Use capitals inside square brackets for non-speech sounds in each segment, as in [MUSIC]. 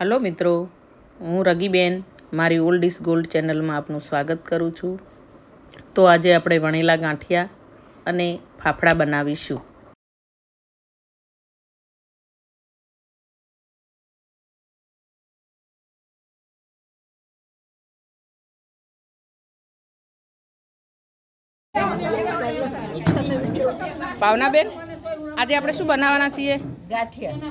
Hello મિત્રો, હું રગીબેન, મારી ઓલ્ડ ઇઝ ગોલ્ડ ચેનલમાં આપનું સ્વાગત કરું છું. તો આજે આપણે વણેલા ગાંઠિયા અને ફાફડા બનાવીશું. ભાવનાબેન? આજે આપણે શું બનાવવાના છીએ? ગાંઠિયા.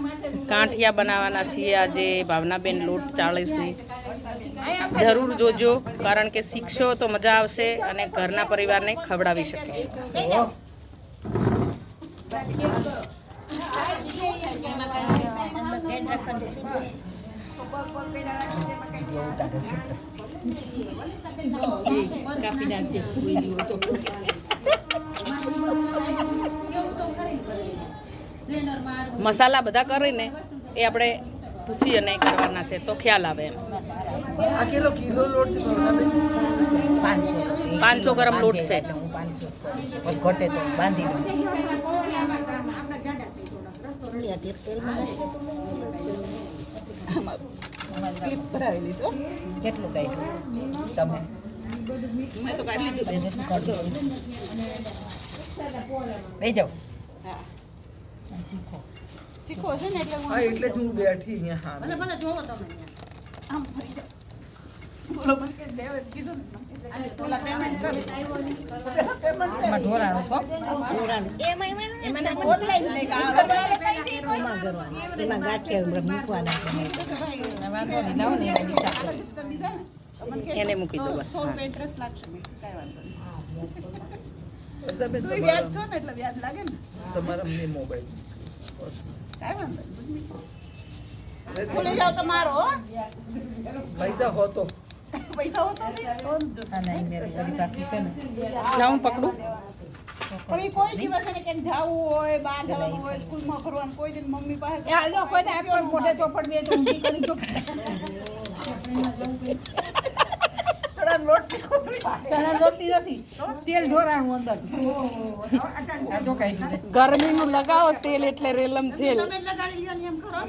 ગાંઠિયા બનાવવાના છીએ. આજે ભાવનાબેન લોટ ચાલે છે. જરૂર જોજો કારણ કે શીખશો તો મજા આવશે અને ઘરના પરિવારને ખવડાવી શકીશ. કાપી નાખજે. [LAUGHS] મસાલા બધા કરીને એ આપણે ભૂસી અને કરવાના છે તો ખ્યાલ આવે એમ. આ કિલો કિલો લોટ છે ભાવનાબેન પાંચસો. ગરમ લોટ છે. ઘટે તો બાંધી દઉં. ક્લિપ ભરાવેલી છે કેટલું કાઢ્યું તમે? મેં તો કાઢી લીધું. બે જાઓ. શીખો. શીખો છે ને એટલે હા એટલે જ હું બેઠી અહીંયા હા આમ ફરી જાઉં. બોલો મને કે દેવે કીધું ને. પેમેન્ટ કરી. એને મૂકી દો બસ લાગશે વાંધો નહીં. વ્યાજ છો ને એટલે વ્યાજ લાગે ને. તમારા મોબાઈલ ભૂલી તમારો પૈસા હોતો. પૈસા હોતો હું પકડું? પણ એ કોઈ દિવસ એને ક્યાંક જાવું હોય બહાર જવાનું હોય સ્કૂલમાં ફરવાનું કોઈ દિન મમ્મી પાસે હાલો કોઈને હાથ પગ ચોપડ બે તો ઊંધી કરી દો. [LAUGHS] ચણા નથી. તેલ ઢોરાણું અંદર. કાંઈ. ગરમીનું લગાવો તેલ એટલે રેલમ છે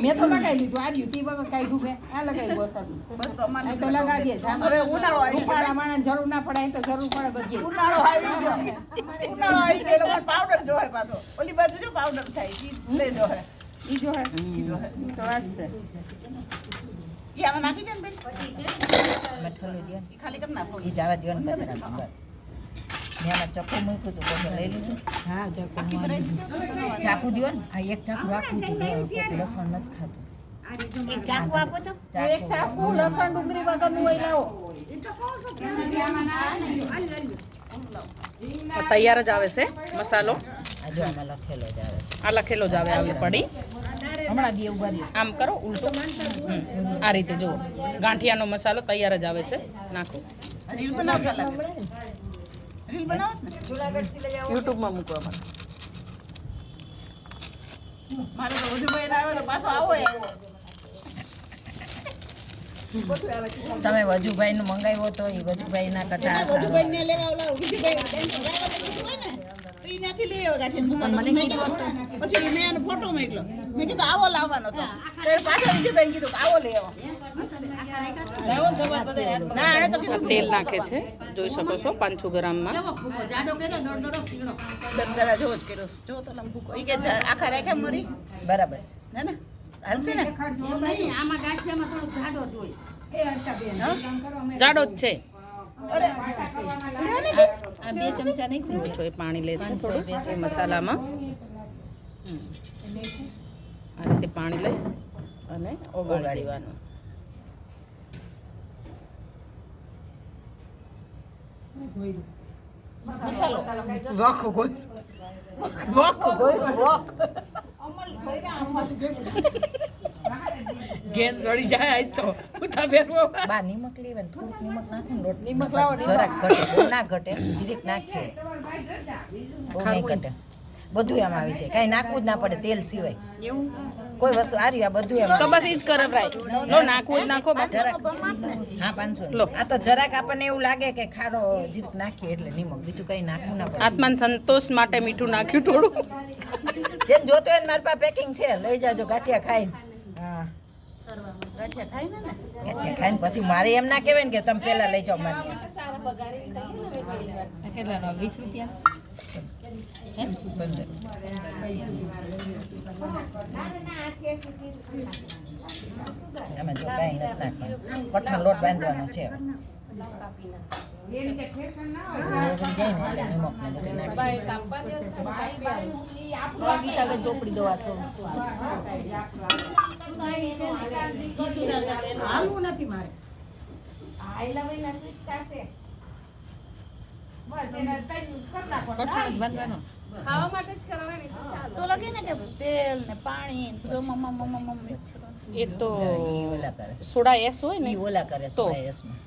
મેં તો લગાવી લીધું આ રહ્યું તે વગર કાઢ્યું મેં. આ બસ બસ તો લગાવીએ હવે ઉનાળો માણસ જરૂર ના પડે તો જરૂર પડે બધી. ઉનાળો આવી ઉનાળો આવી ગયો પાવડર જોહે પાછો. ઓલી બાજુ જો પાવડર થાય ઈ લઈ જોહે. ઈ જો ઈ જોહે. તો વાત છે. ઈ આમાં નાખી દે ને બેન. ઈ ખાલી કરી નાખો. ઈ જવા દ્યો ને કચરા મેં આમાં ચપ્પુ મૂક્યું હતું પછી લઈ લીધું. હા ચાકુ ચાકુ દ્યો ને. આ એક ચાકુ રાખવું હતું લસણ નથી ખાતું. એક ચાકુ આપો તો. એક ચાકુ લસણ ડુંગળી વગરનું હોય લાવો આ તૈયાર જ આવે છે મસાલો. આ જો આમાં લખેલો જ આવે છે. આ લખેલો જ આવે આવી પડી. હમણાં આમ કરો ઉલટો. આ રીતે જુઓ. ગાંઠિયાનો મસાલો તૈયાર જ આવે છે. નાખો. રીલ બનાવતા લાગે રીલ બનાવત ને? યુટ્યુબમાં મૂકવા માટે મારે તો વધુ ભાઈ આવ્યો તો પાછો આવો તમે વજુભાઈ નું મંગાવ્યો તો એ વજુભાઈ ના કટા ત્યાંથી લઈ આવ્યો ગાંઠિયાનો મસાલો. મને કીધું પછી મેં એને ફોટો મોકલ્યો. મેં કીધું આવો લાવવાનો તો તો એ પાછો વિજયભાઈ કીધું આવો લઈ આવો. તેલ નાખે છે. જોઈ શકો છો પાંચસો ગ્રામમાં. દરદરા જોવો જ કર્યો. જો તો લમ ભૂકો. કે આખા રાખ્યા મરી? બરાબર છે. હે ને. હાલશે ને? જાડો જ છે. અરે આ બે ચમચા નહીં જો એ પાણી લે છે થોડું. એ મસાલામાં. હમ. આ રીતે પાણી લઈ અને ઓગાળી દેવાનું. મસાલો વખ. કોઈ વખ. કોઈ વખ ગેસ વળી જાય આજ તો. ઉતા ફેરવો બા નિમક લેવે ને થોડુંક નિમક નાખે ને રોટ નિમક લાવો, નિમક. જરાક ઘટે ના ઘટે જીરીક નાખે બહુ નહીં ઘટે. બધું એમ આવી જાય. કાંઈ નાખવું જ ના પડે તેલ સિવાય. કોઈ વસ્તુ આ રહ્યું આ બધું એમ તો બસ ઈ જ કરે ભાઈ. લો નાખવું જ નાખો જરાક. હા પાંચસો લો. આ તો જરાક આપણને એવું લાગે કે ખારો જીરીક નાખીએ એટલે નિમક. બીજું કઈ નાખવું ના પડે. આત્માને સંતોષ માટે મીઠું નાખ્યું થોડું. જેમ જોતો હોય ને મારી પાસે પેકિંગ છે લઈ જાજો ગાંઠિયા ખાઈને. પછી મારે એમ ના કહેવાય ને કે તમે પહેલા લઈ જાઓ મારી કેટલાનો? વીસ રૂપિયા? એમાં? જો કાંઈ નથી નાખવાનું. કઠણ લોટ બાંધવાનો છે. હવે. ઓગળી જાય ને એટલે નિમક ને બધું નાખી ગીતા ચોપડી દો માટે જ કરવાની છે ચાલો. તો લાગે ને કે તેલ ને પાણી તો બધું મમ મમ મમ મમ mix કરવાનું. એ તો ઓલા કરે. સોડા એસ હોય ને ઈ ઓલા કરે તો. સોડાયસમાં.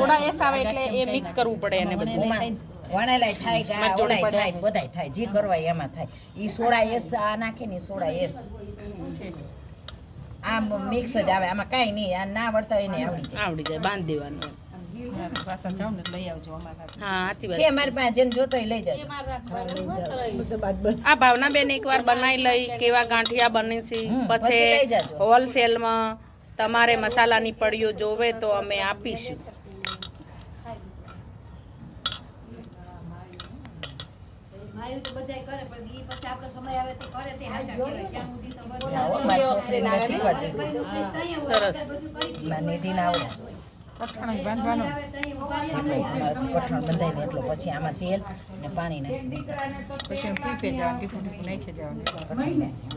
સોડા એસ. આવે એટલે એ મિક્સ કરવું પડે એને બધું. વણેલાય થાય ઓલાય પડે. થાય બધાય થાય જે કરવા એમાં થાય. ઈ સોડા એસ આ નાખે ને સોડા એસ. આમ મિક્સ જ આવે આમાં કાંઈ નહીં આ ના આવડતા હોય ને આવડી જાય. આવડી જાય બાંધી દેવાનું પાછા જાવ ને લઈ આવજો અમારા હા સાચી વાત છે મારી પાસે જેને જોતો લઈ જાય આ ભાવના બેન એકવાર બનાવી લઈ કેવા ગાંઠિયા બને છે પછી. હોલસેલમાં તમારે મસાલાની પડીઓ જોવે તો અમે આપીશું મારી. સરસ મારી કઠણ જ બાંધવાનો. જેટલો કઠણ બંધાય ને એટલો પછી આમાં તેલ ને પાણી નાખી પછી પીપે જવાનું ટીપું ટીપું નાખી જવાનું.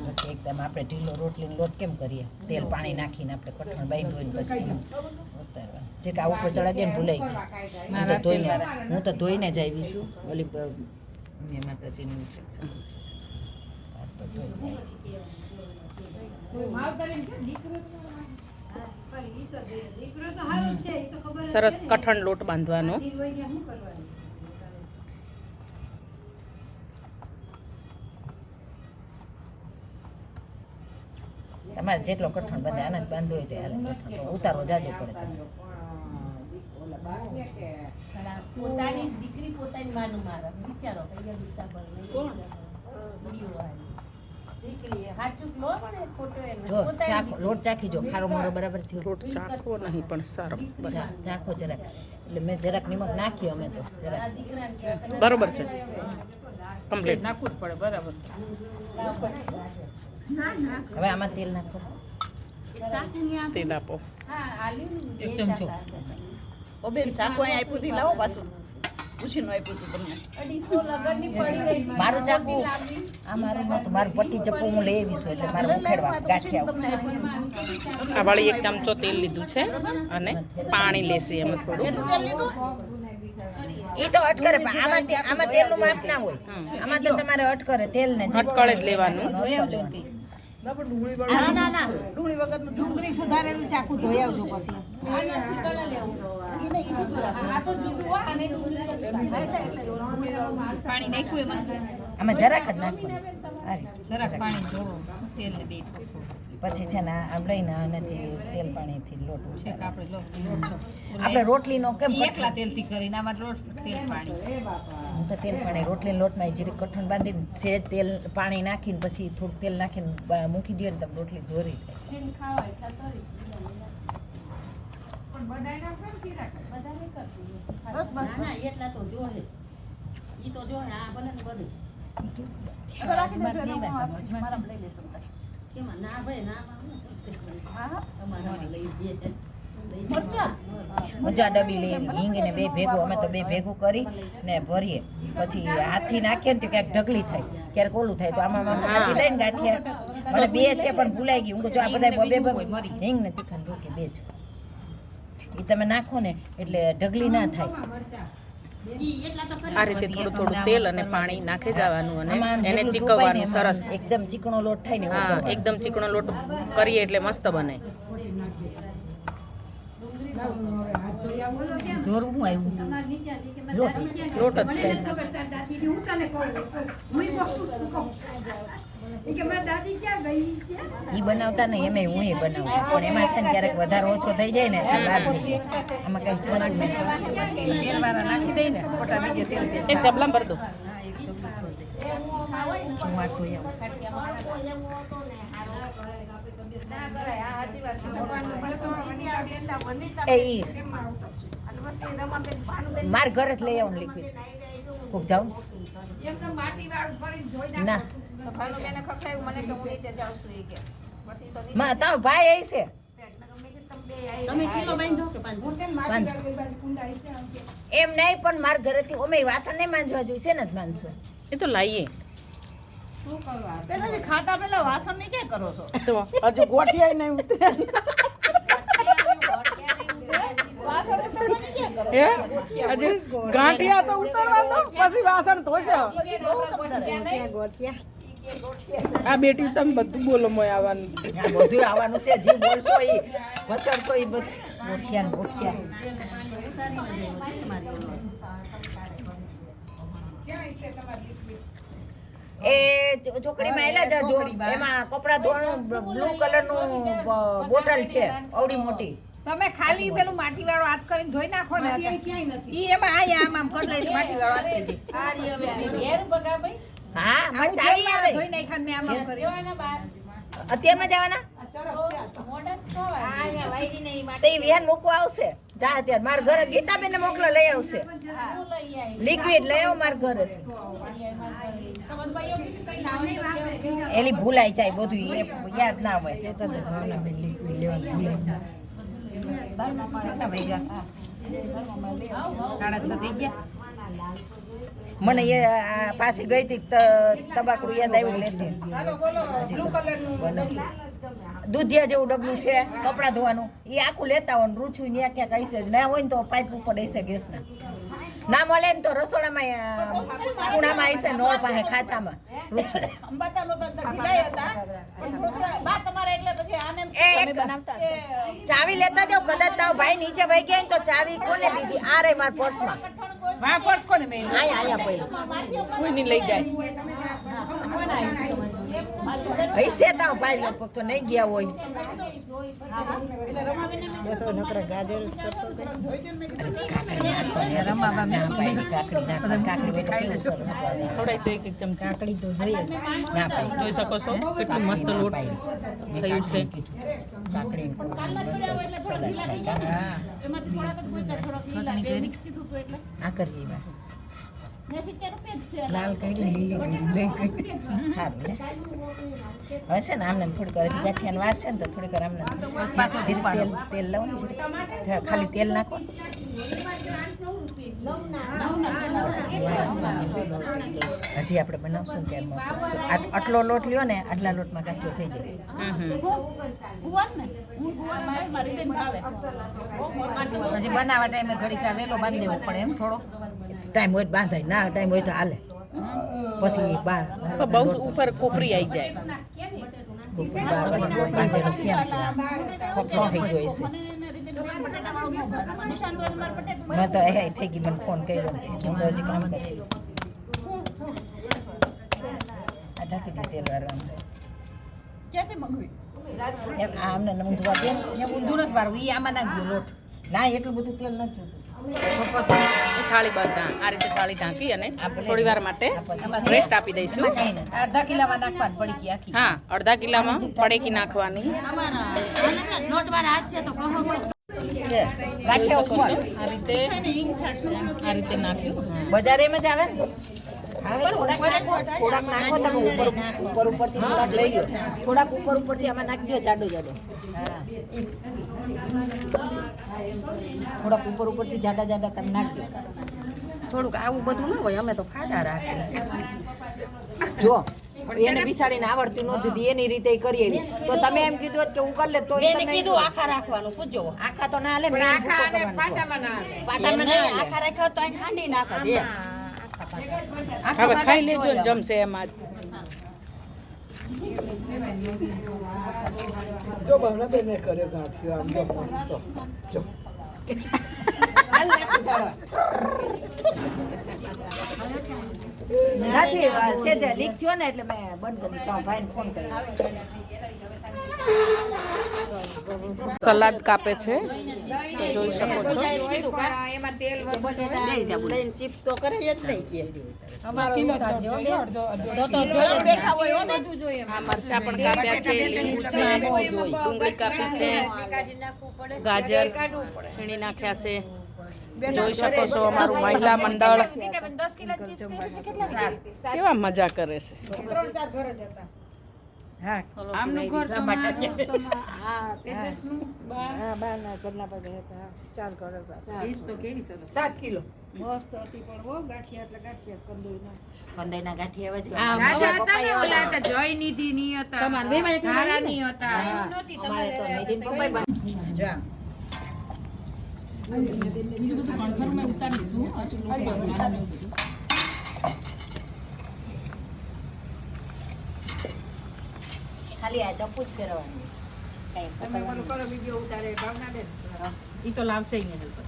પછી એકદમ આપણે ઢીલો રોટલીનો લોટ કેમ કરીએ તેલ પાણી નાખીને આપણે કઠણ બાંધ્યું હોય ને પછી જે કે આ ઉપર ચડાવી દે ને ભૂલાઈ ગયું હું તો ધોઈને હું તો ધોઈને જ આવી છું? ઓલી મેં માતાજીની તો આવી. સરસ કઠણ લોટ બાંધવાનો. તમારે જેટલો કઠણ બધે આનંદ બાંધવો હોય ત્યારે ઉતારો જાજો પડે પોતાની દીકરી પોતાની માનું મારા. વિચારો કઈ બિચાર લોટ ચાખી જો ખારો મારો બરાબર થયો. લોટ ચાખવો નહીં પણ સારો બસ ચાખો જરાક. એટલે મેં જરાક નિમક નાખ્યું અમે તો જરાક. બરોબર છે. કમ્પ્લીટ. નાખવું જ પડે બરાબર હવે આમાં તેલ નાખો. એક તેલ આપો. હા, આલ્યું ને, એક ચમચો. ઓ બેન શાકો અહીં આપ્યું હતી લાવો પાછું. પૂછીને આપ્યું હતું તમને. મારું ચાકુ. આ મારું નહોતું મારું પટ્ટી ચપ્પુ હું લઈ આવી છું એટલે મારે ઉખેડવા ગાંઠિયા આ વાળી એક ચમચો તેલ લીધું છે અને પાણી લેશે એમ થોડું. એ તો અટકરે પણ આમાં આમાં તેલનું માપ ના હોય. આમાં તો તમારે અટકરે તેલ ને અટકળે જ લેવાનું. ધોઈ આવજો ને કંઈ. ના પણ ડુંગળી ના ના. ના ડુંગળી વગરનું ડુંગળી સુધારેલું ચાકુ ધોઈ આવજો પછી. પાણી નાખ્યું એમાં આમાં જરાક જ નાખવાનું થોડું થોડું. પછી છે ને આમ લઈને આનાથી તેલ પાણીથી લોટ છે આપણે રોટલીનો કેમ એકલા તેલથી કરીને આમાં રોટ તેલ પાણી. હું તો તેલ પાણી રોટલી લોટમાં જીરી કઠણ બાંધીને સેજ તેલ પાણી નાખીને પછી થોડુંક તેલ નાખીને મૂકી દો ને તમે રોટલી ધોરી થાય. મજા. ડબી લઈ આવી હિંગ ને બે ભેગું અમે તો બે ભેગું કરી ને ભરીએ. પછી હાથથી નાખીએ ને તો ક્યાંક ઢગલી થાય. ક્યારેક ઓલું થાય તો આમાં આમ છાંટી દે ને ગાંઠિયા. મને બે છે પણ ભૂલાઈ ગયું. હું જો આ બધા બે હિંગ ને તીખા ભૂકે બે જ. એ તમે નાખો ને એટલે ઢગલી ના થાય. ઈ એટલા તો કરી આ રીતે થોડું થોડું તેલ અને પાણી નાખી જવાનું અને એને ચીકવવાનું સરસ. એકદમ ચીકણો લોટ થાય ને હા એકદમ ચીકણો લોટ કરીએ એટલે મસ્ત બને. ધોરું હું આવ્યું લોટ લોટ જ છે. ઈ બનાવતા નહીં એમે હું એ બનાવું. પણ એમાં છે ને ક્યારેક વધારે ઓછો થઈ જાય ને એટલે બહાર થઈ જાય. આમાં કઈ નથી તેલ વાળા નાખી દઈ ને ખોટા બીજે તેલ એક ડબલામાં ભર દો. હા આવું. એ માર ઘરે જ લઈ આવું લિક્વિડ કોક જાઉં ના. ભાનુબેને ખખડાવ્યું મને કે હું નીચે જાઉં છું ઈ કે. પછી તો નીચે માં તારો ભાઈ આવી છે? તમે કિલો બાંધો કે પાંચસો એમ નહીં પણ માર ઘરેથી અમે વાસણ નહીં માંજવા જોઈશે ને જ માનશું એ તો ખાતા પેલા વાસણની ક્યાં કરો છો? તો હજુ ગોઠિયા નહીં ઉતર્યા વાસણ ઉતારવાની ક્યાં કરો હે? હજુ ગાંઠિયા તો ઉતરવા દો પછી વાસણ ધોશો. પછી બહુ તમને આ બેટી તમે બધું બોલો મોય આવવાનું. બધું આવવાનું છે જે બોલશો એ વચરશો એ બધું. ગોઠિયા ગોઠિયા. એ ચોકડીમાં એલા જજો એમાં કપડા ધોવાનું બ્લુ કલરનું બોટલ છે અવડી મોટી. તમે ખાલી પેલું માટી વાળો હાથ કરીને ધોઈ નાખો ને ઈ એમાં આ આમ આમ કરી લઈને માટી વાળો હાથ દેજે ઘેર બગા ભાઈ હા મને ચાલી આવે? ધોઈ નાખ્યા મેં આમ અત્યારમાં જવાના? તો. વિહાન મૂકવા આવશે. જા અત્યારે મારા ઘરે ગીતાબેન મોકલા લઈ આવશે. લિક્વિડ લઈ આવો મારા ઘરે. એલી ભૂલાઈ જાય બધું યાદ ના હોય. સાડા છ થઈ ગયા. મને એ પાછી ગઈ હતી તબાકડું યાદ આવ્યું લેતી. દૂધિયા જેવું ડબલું છે, કપડાં ધોવાનું. એ આખું લેતા હોય ને રૂછું ક્યાંક હશે ના હોય ને તો પાઇપ ઉપર હશે ગેસના. ના મળે ને તો રસોડામાં ખૂણામાં હશે નળ પાસે ખાંચામાં. હશો ચાવી લેતા જાવ કદાચ તાવ ભાઈ નીચે ભાઈ ગયા તો ચાવી કોને દીધી? આ રે મારા પર્સમાં. વાહ પર્સ કોને મેં આયા આયા કોઈ કોઈની લઈ જાય. હૈસે તારો ભાઈ લગભગ તો નહીં ગયા હોય. રમાવા મેં ભાઈની કાકડી. કાકડી તો કેવું સરસ સ્વાદ આવે. ખવડાવી તો એક એક કાકડી તો જોઈએ ના. જોઈ શકો છો કેટલું મસ્ત લોટ થયું છે કાકડી મસ્ત સલાડ એમાંથી થોડાક જ થોડાક લીલા. આ કરીએ લાલ કરી લીલી કરી કરી હવે છે ને આમને થોડીક હજી ગાંઠિયાને વાર છે ને તો થોડીક આમને તેલ તેલ લઉં ને ખાલી તેલ નાખો. હજી આપણે બનાવશું ને ત્યારે મસ્ત આટલો લોટ લ્યો ને આટલા લોટમાં ગાંઠિયો થઈ જાય. હજી બનાવવા ટાઈમે ઘડીક વેલો બાંધી દેવો પડે એમ થોડો. ટાઈમ હોય બાંધાય ના ટાઈમ હોય તો હાલે પછી બા બહુ ઉપર કોપરી આવી જાય બાર થઈ ગયો બટાટું મેં તો એ થઈ ગઈ મને ફોન કર્યો હું તો હજી કામ કરતી આ ઢાંકી દે તેલ વાળવાનું ક્યાંથી મંગવી એમ આ અમને ઊંધવા દે ઊંધું નથી વારવું એ આમાં નાખ્યું લોટ ના એટલું બધું તેલ નથી જોતું થાળી બસ હા. આ રીતે થાળી ઢાંકી અને થોડી વાર માટે રેસ્ટ આપી દઈશું. અડધા કિલામાં નાખવાની પડીકી આખી. હા અડધા કિલામાં પડીકી નાખવાની. આ રીતે આ રીતે નાખ્યું. બજારે એમ જ આવે? ને થોડાક નાખો તમે ઉપર ઉપર ઉપરથી થોડાક લઈ લો થોડાક ઉપર ઉપરથી આમાં નાખી દો જાડો જાડો. થોડાક ઉપર ઉપરથી જાડા જાડા તમે નાખી દો થોડુંક આવું બધું ન હોય અમે તો ફાડા રાખીએ. જો એને બિસાડીને આવડતું નહોતું એની રીતે કરીએ કરી એવી તો તમે એમ કીધું હોત કે હું કરી લે તો એને કીધું આખા રાખવાનું પૂછજો. આખા તો ના હાલે ને કહો. પાટામાં ના આખા રાખ્યો તો ખાંડી નાખો હવે ખાઈ લેજો ને જમશે એમાં જ. જો ભાવના બેને કર્યો ગાંઠિયો આમ જો મસ્ત જો અલ્લાહ. નથી સેજે લીક થયો ને એટલે મેં બંધ કરી દીધું. ભાઈને ફોન કર્યો. સલાડ કાપે છે. તો જોઈ શકો છો. એમાં તેલ લઈને શિફ્ટ તો કરે જ નહીં કે પણ કાપ્યા છે ડુંગળી કાપી છે, ગાજર, છીણી નાખ્યા છે. જોઈ શકો છો અમારું મહિલા મંડળ. કેવા મજા કરે છે? આમનું ઘર હા તેજસનું. ચીજ તો કેવી સરસ. સાત કિલો. કંદઈના ગાંઠિયા જ. રાજા હતા ને હતા જયનિધિ ની હતા તારા હતા? નહોતી અમારે તો તમારે નિધિન પપ્પાએ બન- જા. ખાલી આ ચપ્પુ જ ફેરવવાનું કઈ તમે ઓલું કરો વીડિયો ઉતારે ભાવના બેન એ તો લાવશે અહીંયા હેલ્પર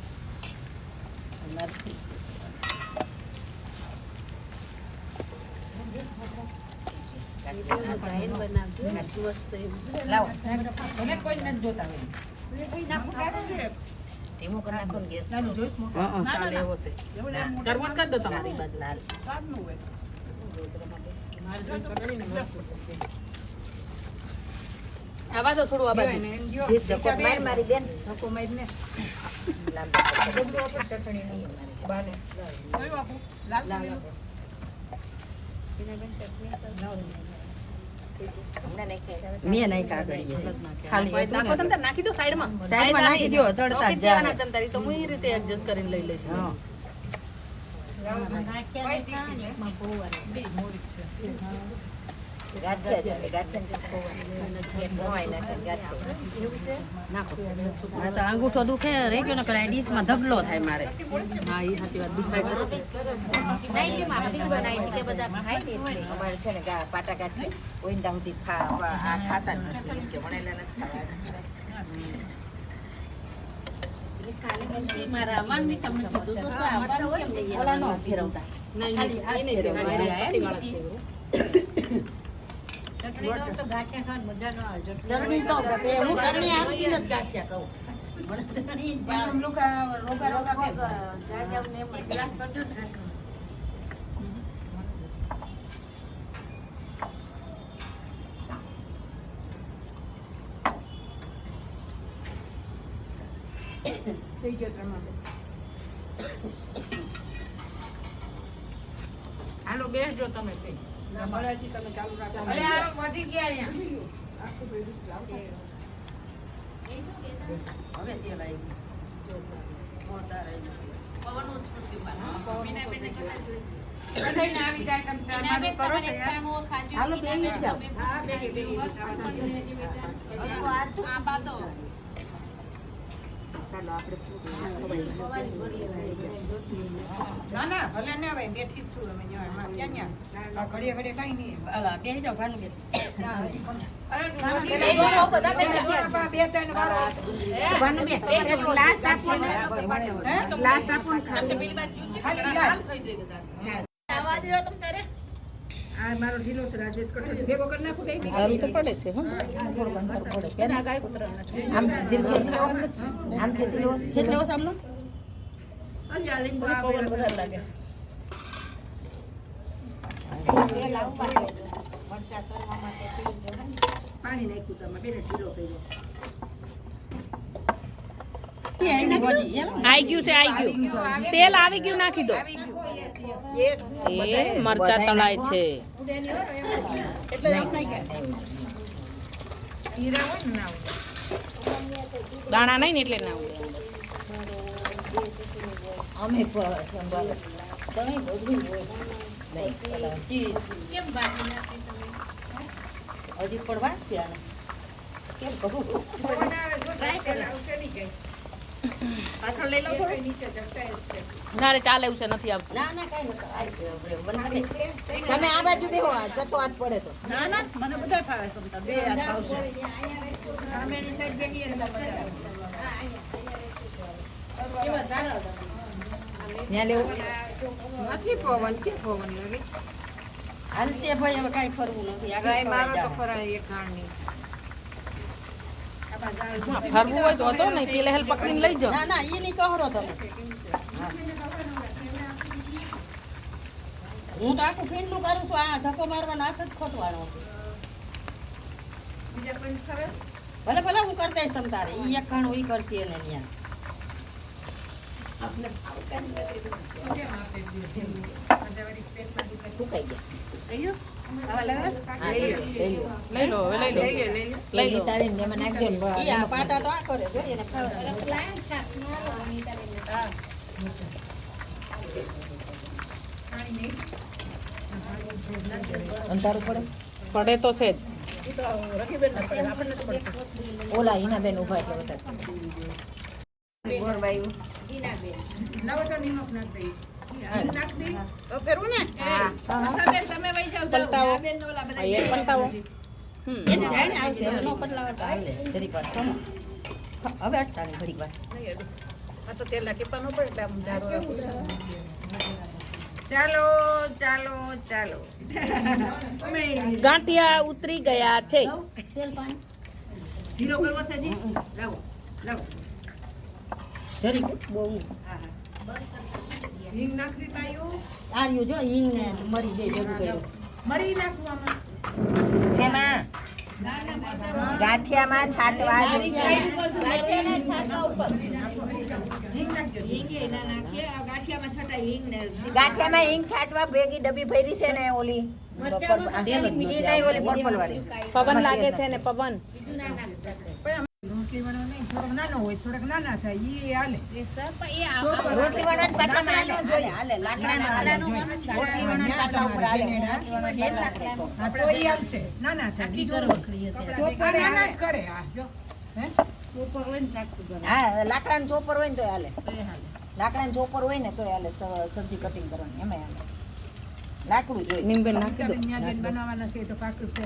નથી લાવો. કોઈ નથી જોતા હોય. ધીમું કરી નાખો ને ગેસ ચાલે એવો છે તરબૂચ કરી દો તમારી બાજુ. લાલ આવા તો થોડું આ બાજુ. જકોટ માર મારી બેન. લાંબા ચટણી નહીં લાલ હમણાં નહીં ખાઈ. મેં નહીં કાગળીએ ખાલી નાખો તમ નાખી દો સાઈડમાં. સાઈડમાં નાખી દ્યો, ચડતા જ જાય. દેવાના તારી તો હું એ રીતે એડજસ્ટ કરીને લઈ લઈશ. ગાંઠિયાને ચટકો હોય. અંગૂઠો દુખે રહી ગયો ને પેલા ડીશમાં ધબલો થાય મારે. હા એ સાચી વાત દુખાય અમારે છે ને પાટા કાઢી ઓઈંદા સુધી ખાતા નથી એમ કે વણેલા નથી મારા અમન તમને કીધું તો સા ઓલા નો ફેરવતા. ચટણી તો ગપે હું ચટણી આપતી નથી ગાંઠિયા કહું મને ચટણી જ હાલો બેસજો તમે કઈ અરે આ વધી ગયા અહીંયા. હવે તેલ આવી ગયું. મોરદાર આવી ગયું. પવન ઓછો થયો પાછો. આવી જાય તમે તમારું કરો તૈયાર. હાલો બેસી જાઓ. હા બે બે આ બાતો ના ના ભલે ના હવે બેઠી જ છું અમે ક્યાં ઘડીએ ઘડીએ કાંઈ નહીં. અલા, બેસી ભાનુબેન. અરે વધી બે ગયા ત્રણ- વાર. ભાનુબેન, એક ગ્લાસ આપો ને. ગ્લાસ આપો ખાલી. ખાલી ગ્લાસ. આવા દ્યો તમ તારે. આ મારો ઢીલો છે રાજેશ કઠોળ ભેગો કરી નાખું બે જરૂર તો પડે છે હો. આમ ધીરે ખેંચી લો. આમ ખેંચી લો. ખેંચ લેવો સામનો? અલ્યા લીંબુ આ પવન વધારે લાગે. પાણી નાખ્યું તમે બેને ઢીલો કર્યો એની આઈ ગયું છે આઈ ગયું. તેલ આવી ગયું નાખી દો. એ મરચા તળાય છે. દાણા નહીં ને એટલે ના ઉડે. અમે. હજી પડવા. કેમ કહું? પાછળ લઈ લો નીચે છે. ના રે ચાલે એવું છે નથી આવતું. ના ના કઈ નથી. આવી ગયો તમે આ બાજુ બેહો આ જતો હાથ પડે તો. ના ના મને બધા ફાવે તાર. બે હાથ ફાવશે. ત્યાં લેવું? નથી પવન કે પવન લાગે? હાલશે ભાઈ હવે કાંઈ ફરવું નથી. આગળ મારો તો. ખરા એક ગાળની. હા, ફરવું હોય તો હતો ને કે લહેલ પકડીને લઈ જાઓ. ના ના એ નહીં કહરો તમે. હું તો આખું ફીંડલું કરું છું આ ધક્કો મારવાનો હાથ જ ખોટવાનો ભલે ભલે હું કરતા તમ તારે. ઈ એક ખાણું ઈ કરશે એને ત્યાં. સુકાઈ ગયા? અંધારું પડે પડે તો છે જ ઓલા હિનાબેન ઊભા છે વધારે ગોરબાઈ લાવો તો નિમક નાખી હવે અટકાવે ઘડીક વાર. ચાલો ચાલો ચાલો ગાંઠિયા ઉતરી ગયા છે. હીરો કરવો છે જી લાવો લાવો. જરીક બહુ હિંગ નાખી તાયું? આર્યું જો હિંગ ને મરી દે ભેગું કર્યું. મરી નાખવું આમાં ગાંઠિયામાં છાંટવા ગાંઠિયામાં હિંગ છાંટવા ભેગી ડબ્બી ભરી છે ને ઓલી પવન લાગે છે ને પવન? વાળો નહીં થોડોક નાનો હોય થોડોક નાના થાય ઈ હાલે. રોટલી વણાટ પાટલામાં હાલે હાલે હાલે લાકડાનો હાલે. રોટલી પાટલા ઉપર હાલે. રોટલી વણાટ પાટલા ઉપર. હા તો ઈ હાલશે નાના થાય બીજું આ નાના જ કરે આ જો. હે? હોય ને લાકડાનું ચોપર હોય ને તોય હાલે. લાકડાનું ચોપર હોય ને તો હાલે સબ્જી કટિંગ કરવાની એમાં હાલે. લાકડું જોઈએ નિંબેન નાખી દો. બનાવવાના છે તો કાકું છે.